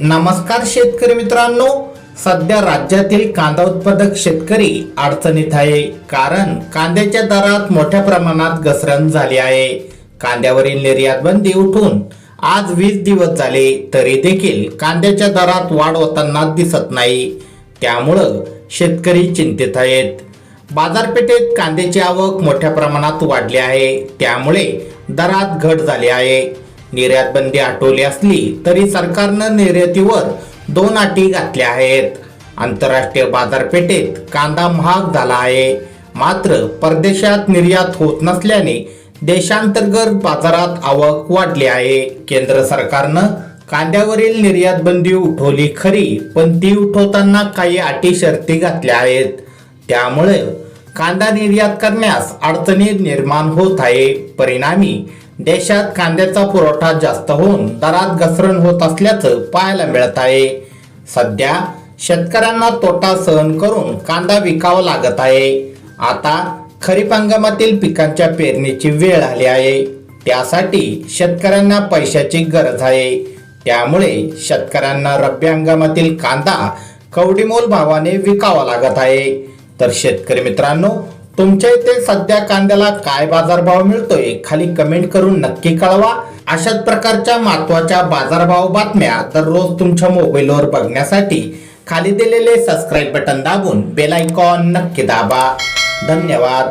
नमस्कार शेतकरी मित्रांनो. सध्या राज्यातील कांदा उत्पादक शेतकरी अडचणीत आहे. कारण कांद्याच्या दरात मोठ्या प्रमाणात घसरण झाली आहे. कांद्यावरील निर्यात बंदी उठून आज वीस दिवस झाले तरी देखील कांद्याच्या दरात वाढ होताना दिसत नाही. त्यामुळं शेतकरी चिंतित आहेत. बाजारपेठेत कांद्याची आवक मोठ्या प्रमाणात वाढली आहे. त्यामुळे दरात घट झाली आहे. निर्यात बंदी आठवली असली तरी सरकारनं निर्यातीवर दोन अटी घातल्या आहेत. आंतरराष्ट्रीय बाजारपेठेत कांदा महाग झाला आहे. मात्र परदेशात निर्यात होत नसल्याने देशांतर्गत बाजारात आवक वाढली आहे. केंद्र सरकारनं कांद्यावरील निर्यात बंदी उठवली खरी पण ती उठवताना काही अटी शर्ती घातल्या आहेत. त्यामुळे कांदा निर्यात करण्यास अडचणी निर्माण होत आहे. परिणामी देशात कांद्याचा पुरवठा जास्त होऊन दरात घसरण होत असल्याचं पाहायला मिळत आहे. सध्या शेतकऱ्यांना तोटा सहन करून कांदा विकावा लागत आहे. आता खरीप हंगामातील पिकांच्या पेरणीची वेळ आली आहे. त्यासाठी शेतकऱ्यांना पैशाची गरज आहे. त्यामुळे शेतकऱ्यांना रब्बी हंगामातील कांदा कवडीमोल भावाने विकावा लागत आहे. तर शेतकरी मित्रांनो तुमच्या इथे सध्या कांद्याला काय बाजारभाव मिळतोय खाली कमेंट करून नक्की कळवा. अशाच प्रकारच्या महत्त्वाच्या बाजारभाव बातम्या दररोज तुमच्या मोबाईलवर बघण्यासाठी खाली दिलेले सबस्क्राईब बटन दाबून बेल आयकॉन नक्की दाबा. धन्यवाद.